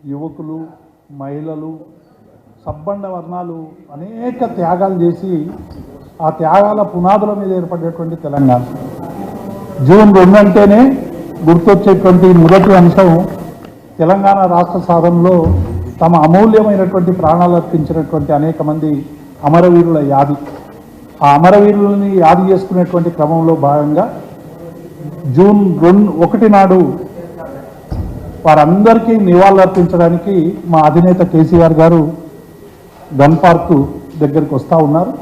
యువకులు మహిళలు సబ్బండ వర్ణాలు అనేక త్యాగాలు చేసి ఆ త్యాగాల పునాదుల మీద ఏర్పడేటువంటి తెలంగాణ. జూన్ రెండు అంటేనే గుర్తొచ్చేటువంటి మొదటి అంశం తెలంగాణ రాష్ట్ర సాధనలో తమ అమూల్యమైనటువంటి ప్రాణాలు అర్పించినటువంటి అనేక మంది అమరవీరుల యాది. ఆ అమరవీరులని యాది చేసుకునేటువంటి క్రమంలో భాగంగా జూన్ రెండు ఒకటి నాడు వారందరికీ నివాళులర్పించడానికి మా అధినేత కేసీఆర్ గారు గన్ పార్క్ దగ్గరికి వస్తూ ఉన్నారు.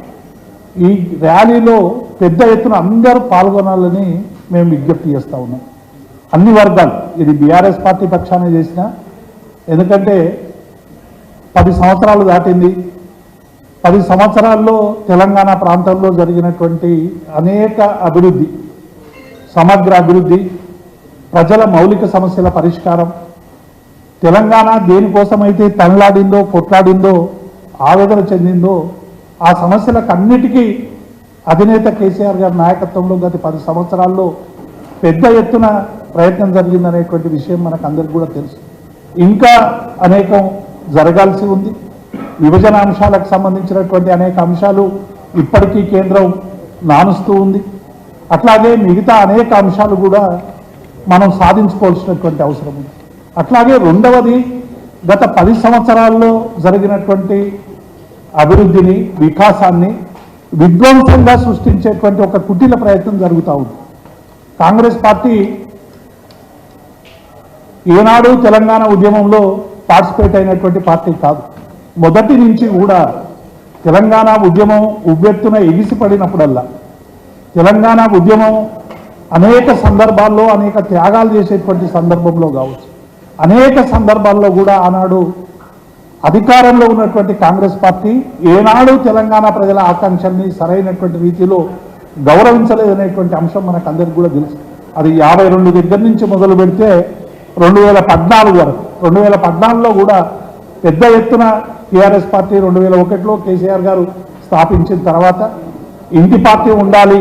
ఈ ర్యాలీలో పెద్ద ఎత్తున అందరూ పాల్గొనాలని మేము విజ్ఞప్తి చేస్తూ ఉన్నాం. అన్ని వర్గాలు ఇది బీఆర్ఎస్ పార్టీ పక్షాన చేసిన ఎందుకంటే పది సంవత్సరాలు దాటింది. పది సంవత్సరాల్లో తెలంగాణ ప్రాంతంలో జరిగినటువంటి అనేక అభివృద్ధి సమగ్ర అభివృద్ధి ప్రజల మౌలిక సమస్యల పరిష్కారం. తెలంగాణ దేనికోసమైతే తనలాడిందో కొట్లాడిందో ఆవేదన చెందిందో ఆ సమస్యలకు అన్నిటికీ అధినేత కేసీఆర్ గారి నాయకత్వంలో గత పది సంవత్సరాల్లో పెద్ద ఎత్తున ప్రయత్నం జరిగిందనేటువంటి విషయం మనకు అందరికి కూడా తెలుసు. ఇంకా అనేకం జరగాల్సి ఉంది. విభజన అంశాలకు సంబంధించినటువంటి అనేక అంశాలు ఇప్పటికీ కేంద్రం నానుస్తూ ఉంది. అట్లాగే మిగతా అనేక అంశాలు కూడా మనం సాధించుకోవాల్సినటువంటి అవసరం ఉంది. అట్లాగే రెండవది గత పది సంవత్సరాల్లో జరిగినటువంటి అభివృద్ధిని వికాసాన్ని విధ్వంసంగా సృష్టించేటువంటి ఒక కుటిల ప్రయత్నం జరుగుతూ ఉంది. కాంగ్రెస్ పార్టీ ఏనాడు తెలంగాణ ఉద్యమంలో పార్టిసిపేట్ అయినటువంటి పార్టీ కాదు. మొదటి నుంచి కూడా తెలంగాణ ఉద్యమం ఉవ్వెత్తున ఎగిసిపడినప్పుడల్లా తెలంగాణ ఉద్యమం అనేక సందర్భాల్లో అనేక త్యాగాలు చేసేటువంటి సందర్భంలో కావచ్చు. అనేక సందర్భాల్లో కూడా ఆనాడు అధికారంలో ఉన్నటువంటి కాంగ్రెస్ పార్టీ ఏనాడు తెలంగాణ ప్రజల ఆకాంక్షల్ని సరైనటువంటి రీతిలో గౌరవించలేదనేటువంటి అంశం మనకు అందరికీ కూడా తెలుసు. అది యాభై రెండు దగ్గర నుంచి మొదలు పెడితే రెండు వేల పద్నాలుగు వరకు రెండు వేల పద్నాలుగులో కూడా పెద్ద ఎత్తున టీఆర్ఎస్ పార్టీ రెండు వేల ఒకటిలో కేసీఆర్ గారు స్థాపించిన తర్వాత ఇంటి పార్టీ ఉండాలి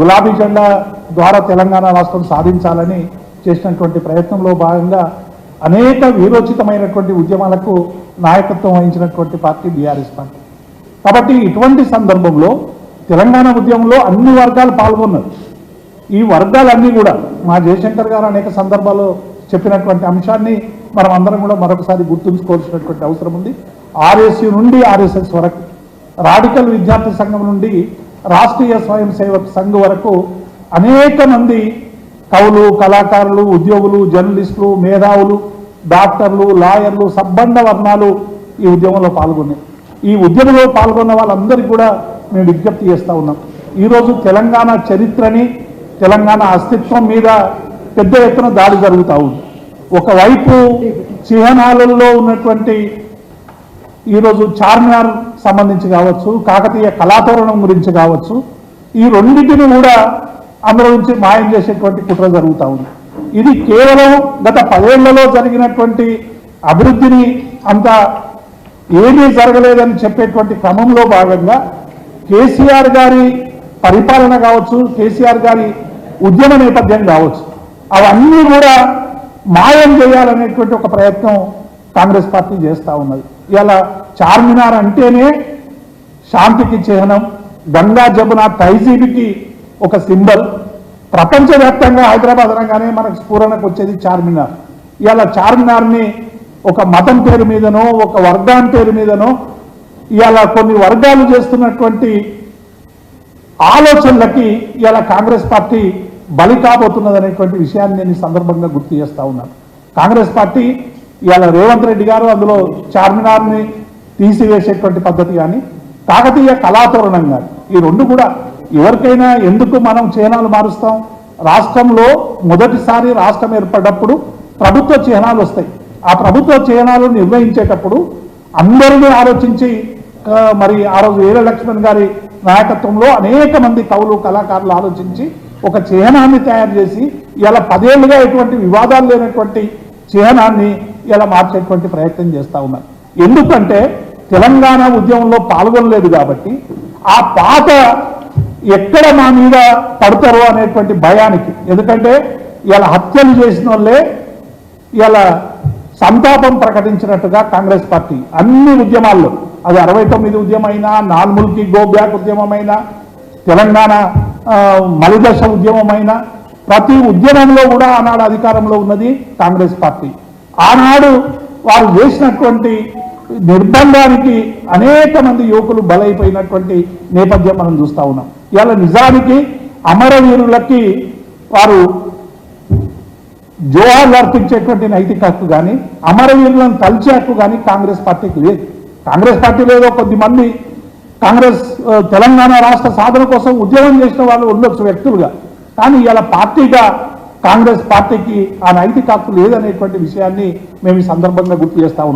గులాబీ జెండా ద్వారా తెలంగాణ రాష్ట్రం సాధించాలని చేసినటువంటి ప్రయత్నంలో భాగంగా అనేక వీరోచితమైనటువంటి ఉద్యమాలకు నాయకత్వం వహించినటువంటి పార్టీ బీఆర్ఎస్ పార్టీ. కాబట్టి ఇటువంటి సందర్భంలో తెలంగాణ ఉద్యమంలో అన్ని వర్గాలు పాల్గొన్నారు. ఈ వర్గాలన్నీ కూడా మా జయశంకర్ గారు అనేక సందర్భాల్లో చెప్పినటువంటి అంశాన్ని మనం అందరం కూడా మరొకసారి గుర్తుంచుకోవాల్సినటువంటి అవసరం ఉంది. ఆర్ఎస్యు నుండి ఆర్ఎస్ఎస్ వరకు రాడికల్ విద్యార్థి సంఘం నుండి రాష్ట్రీయ స్వయం సేవక సంఘ్ వరకు అనేక మంది కవులు కళాకారులు ఉద్యోగులు జర్నలిస్టులు మేధావులు డాక్టర్లు లాయర్లు సబ్బండ వర్ణాలు ఈ ఉద్యమంలో పాల్గొన్నాయి. ఈ ఉద్యమంలో పాల్గొన్న వాళ్ళందరికీ కూడా మేము విజ్ఞప్తి చేస్తూ ఉన్నాం. ఈరోజు తెలంగాణ చరిత్రని తెలంగాణ అస్తిత్వం మీద పెద్ద ఎత్తున దాడి జరుగుతూ ఉంది. ఒకవైపు చిహ్నాలలో ఉన్నటువంటి ఈరోజు చార్మినార్ సంబంధించి కావచ్చు కాకతీయ కళాతోరణం గురించి కావచ్చు ఈ రెండింటిని కూడా అందులో నుంచి మాయం చేసేటువంటి కుట్ర జరుగుతూ ఉంది. ఇది కేవలం గత పదేళ్ళలో జరిగినటువంటి అభివృద్ధిని అంత ఏమీ జరగలేదని చెప్పేటువంటి క్రమంలో భాగంగా కేసీఆర్ గారి పరిపాలన కావచ్చు కేసీఆర్ గారి ఉద్యమ నేపథ్యం కావచ్చు అవన్నీ కూడా మాయం చేయాలనేటువంటి ఒక ప్రయత్నం కాంగ్రెస్ పార్టీ చేస్తూ ఉన్నది. ఇలా చార్మినార్ అంటేనే శాంతికి చిహ్నం గంగా జమున తైజీబికి ఒక సింబల్. ప్రపంచవ్యాప్తంగా హైదరాబాద్ అనగానే మనకు స్ఫూరణకు వచ్చేది చార్మినార్. ఇవాళ చార్మినార్ని ఒక మతం పేరు మీదనో ఒక వర్గం పేరు మీదనో ఇవాళ కొన్ని వర్గాలు చేస్తున్నటువంటి ఆలోచనలకి ఇవాళ కాంగ్రెస్ పార్టీ బలి కాబోతున్నది అనేటువంటి విషయాన్ని నేను ఈ సందర్భంగా గుర్తు చేస్తా ఉన్నాను. కాంగ్రెస్ పార్టీ ఇవాళ రేవంత్ రెడ్డి గారు అందులో చార్మినార్ని తీసివేసేటువంటి పద్ధతి కానీ కాకతీయ కళాతోరణం కానీ ఈ రెండు కూడా ఎవరికైనా ఎందుకు మనం చిహ్నాలు మారుస్తాం? రాష్ట్రంలో మొదటిసారి రాష్ట్రం ఏర్పడ్డప్పుడు ప్రభుత్వ చిహ్నాలు వస్తాయి. ఆ ప్రభుత్వ చిహ్నాలు నిర్వహించేటప్పుడు అందరినీ ఆలోచించి మరి ఆ రోజు వీర లక్ష్మణ్ గారి నాయకత్వంలో అనేక మంది కవులు కళాకారులు ఆలోచించి ఒక చిహ్నాన్ని తయారు చేసి ఇలా పదేళ్ళుగా ఎటువంటి వివాదాలు లేనటువంటి చిహ్నాన్ని ఇలా మార్చేటువంటి ప్రయత్నం చేస్తూ ఉన్నారు. ఎందుకంటే తెలంగాణ ఉద్యమంలో పాల్గొనలేదు కాబట్టి ఆ పాత ఎక్కడ మా మీద పడతారో అనేటువంటి భయానికి. ఎందుకంటే ఇలా హత్యలు చేసిన వాళ్ళే ఇలా సంతాపం ప్రకటించినట్టుగా కాంగ్రెస్ పార్టీ అన్ని ఉద్యమాల్లో అది అరవై తొమ్మిది ఉద్యమైనా నాల్ముల్కి గో బ్యాక్ ఉద్యమమైనా తెలంగాణ మలిదశ ఉద్యమమైనా ప్రతి ఉద్యమంలో కూడా ఆనాడు అధికారంలో ఉన్నది కాంగ్రెస్ పార్టీ. ఆనాడు వారు చేసినటువంటి నిర్బంధానికి అనేక మంది యువకులు బలైపోయినటువంటి నేపథ్యం మనం చూస్తూ ఉన్నాం. ఇవాళ నిజానికి అమరవీరులకి వారు జోహార్లు అర్పించేటువంటి నైతిక హక్కు కానీ అమరవీరులను తలిచే హక్కు కానీ కాంగ్రెస్ పార్టీకి లేదు. కాంగ్రెస్ పార్టీలో ఏదో కొద్దిమంది కాంగ్రెస్ తెలంగాణ రాష్ట్ర సాధన కోసం ఉద్యోగం చేసిన వాళ్ళు ఉండొచ్చు వ్యక్తులుగా. కానీ ఇలా పార్టీగా కాంగ్రెస్ పార్టీకి ఆ నైతిక హక్కు లేదనేటువంటి విషయాన్ని మేము ఈ సందర్భంగా గుర్తు చేస్తా ఉన్నాం.